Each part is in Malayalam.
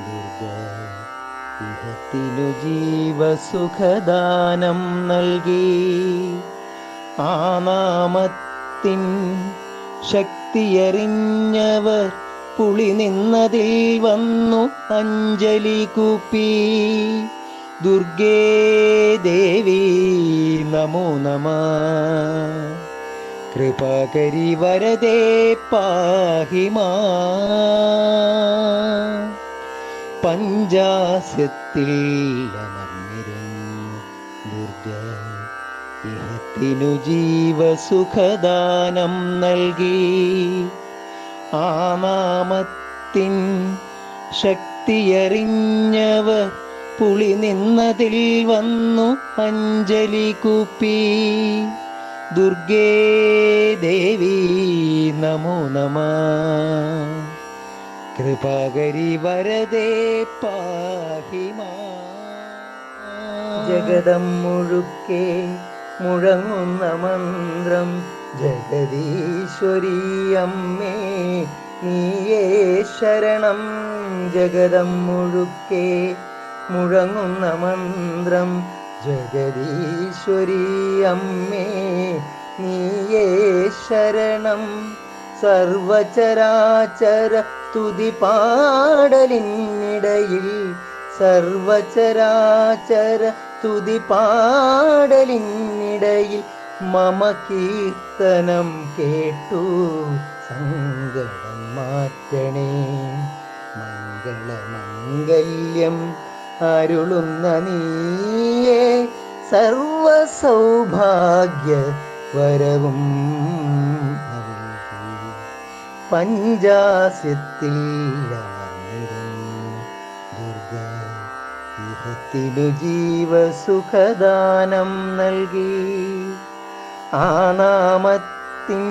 ദുർഗ ഇഹത്തിനു ജീവസുഖദാനം നൽകി. ആ നാമത്തിൻ ശക്തിയറിഞ്ഞവർ പുളി നിന്നതിൽ വന്നു അഞ്ജലി കുപ്പി. ദുർഗേ ദേവി നമോ നമ. കൃപാകരി വരദേ പാഹിമാ. പഞ്ചാസ്യത്തിൽ അമർന്നിരുന്നു ഇഹത്തിനു ജീവസുഖദാനം നൽകി. ആ നാമത്തിൻ ശക്തിയറിഞ്ഞവർ പുളി നിന്നതിൽ വന്നു അഞ്ജലി കൂപ്പി. ദുർഗേ ദേവി നമോ നമ. കൃപാകരി വരദേ പാഹിമാ ജഗതം മുഴുക്കെ മുഴങ്ങുന്ന മന്ത്രം ജഗദീശ്വരി അമ്മേ നീയേ ശരണം. ജഗതം മുഴുക്കെ മുഴങ്ങുന്ന മന്ത്രം ജഗദീശ്വരി അമ്മേ നീയേ ശരണം. സർവചരാചര സ്തുതി പാടലിനിടയിൽ സർവചരാചര സ്തുതി പാടലിനിടയിൽ മമ കീർത്തനം കേട്ടു. സങ്കടം മാറ്റണേ. മംഗളമംഗല്യം അരുളുന്ന നീയേ സർവസൗഭാഗ്യ വരവും നൽകി. പഞ്ചാസ്യത്തിൽ അമർന്നിരുന്നു ദുർഗ ഇഹത്തിലു ജീവസുഖദാനം നൽകി ആ നാമത്തിൻ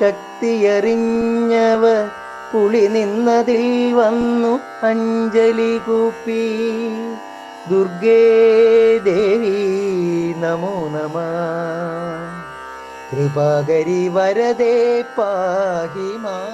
ശക്തിയറിഞ്ഞവർ പുളി നിന്നതിൽ വന്നു അഞ്ജലി കൂപ്പി. ദുർഗേ ദേവി നമോ നമ. കൃപാകരി വരദേ പാഹിമാ.